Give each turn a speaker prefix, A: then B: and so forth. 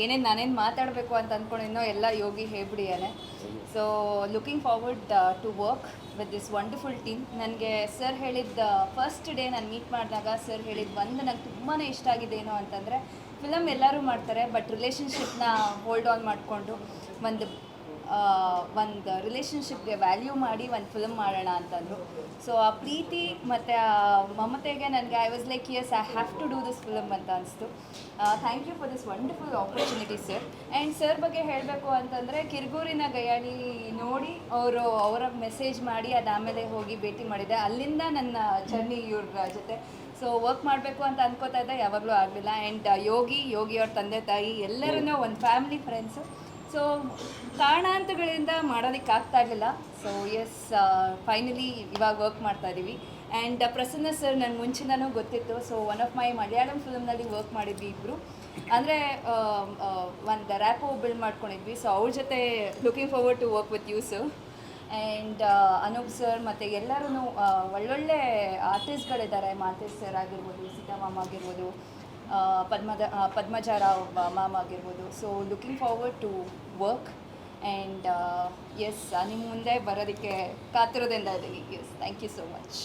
A: ಏನೇನು ನಾನೇನು ಮಾತಾಡಬೇಕು ಅಂತ ಅಂದ್ಕೊಂಡಿನೋ ಎಲ್ಲ Yogi ಹೇಳ್ಬಿಡಿಯಾನೆ. So looking forward to work with this wonderful team ನನಗೆ ಸರ್ ಹೇಳಿದ್ದ ಫಸ್ಟ್ ಡೇ ನಾನು ಮೀಟ್ ಮಾಡಿದಾಗ ಸರ್ ಹೇಳಿದ ಒಂದು ನಂಗೆ ತುಂಬಾ ಇಷ್ಟ ಆಗಿದೆ ಏನೋ ಅಂತಂದರೆ ಫಿಲಮ್ ಎಲ್ಲರೂ ಮಾಡ್ತಾರೆ ಬಟ್ ರಿಲೇಷನ್ಶಿಪ್ನ ಹೋಲ್ಡ್ ಆನ್ ಮಾಡಿಕೊಂಡು ಒಂದು ಒಂದು ರಿಲೇಷನ್ಶಿಪ್ಗೆ ವ್ಯಾಲ್ಯೂ ಮಾಡಿ ಒಂದು ಫಿಲ್ಮ್ ಮಾಡೋಣ ಅಂತಂದರು. ಸೊ ಆ ಪ್ರೀತಿ ಮತ್ತು ಆ ಮಮತೆಗೆ ನನಗೆ I was like yes I have to do this film ಅಂತ ಅನಿಸ್ತು. Thank you for this wonderful opportunity sir and sir ಬಗ್ಗೆ ಹೇಳಬೇಕು ಅಂತಂದರೆ, ಕಿರ್ಗೂರಿನ ಗಯಾಣಿ ನೋಡಿ ಅವರು ಅವರ ಮೆಸೇಜ್ ಮಾಡಿ ಅದಾದಮೇಲೆ ಹೋಗಿ ಭೇಟಿ ಮಾಡಿದೆ. ಅಲ್ಲಿಂದ ನನ್ನ ಜರ್ನಿ ಇವ್ರ ಜೊತೆ. ಸೊ ವರ್ಕ್ ಮಾಡಬೇಕು ಅಂತ ಅನ್ಕೋತಾ ಇದ್ದೆ, ಯಾವಾಗಲೂ ಆಗಲಿಲ್ಲ. ಆ್ಯಂಡ್ ಯೋಗಿ ಯೋಗಿ ಅವ್ರ ತಂದೆ, ತಾಯಿ ಎಲ್ಲರೂ ಒಂದು ಫ್ಯಾಮಿಲಿ ಫ್ರೆಂಡ್ಸು ಸೊ ಕಾರಣಾಂತಗಳಿಂದ ಮಾಡೋದಕ್ಕೆ ಆಗ್ತಾ ಇರಲಿಲ್ಲ. ಸೊ ಎಸ್ ಫೈನಲಿ ಇವಾಗ ವರ್ಕ್ ಮಾಡ್ತಾ ಇದ್ದೀವಿ ಆ್ಯಂಡ್ ಪ್ರಸನ್ನ ಸರ್ ನನ್ನ ಮುಂಚಿನೂ ಗೊತ್ತಿತ್ತು. So one of my Malayalam ಫಿಲಮ್ನಲ್ಲಿ work ಮಾಡಿದ್ವಿ ಇಬ್ಬರು ಅಂದರೆ ಒಂದು ರ್ಯಾಪೋ ಬಿಲ್ಡ್ ಮಾಡ್ಕೊಂಡಿದ್ವಿ. ಸೊ ಅವ್ರ ಜೊತೆ looking forward to work with you sir and Anoop sir ಮತ್ತು ಎಲ್ಲರೂ ಒಳ್ಳೊಳ್ಳೆ ಆರ್ಟಿಸ್ಟ್ಗಳಿದ್ದಾರೆ ಮಾತೇಶ್ ಸರ್ ಆಗಿರ್ಬೋದು, ಸೀತಾಮಾಮ ಆಗಿರ್ಬೋದು. ಪದ್ಮದ ಪದ್ಮಜಾರಾವ್ ಮಾಮ್ ಆಗಿರ್ಬೋದು. So looking forward to work and yes ನಿಮ್ಮ ಮುಂದೆ ಬರೋದಕ್ಕೆ ಕಾತುರದಿಂದ ಇದ್ದೀನಿ yes thank you so much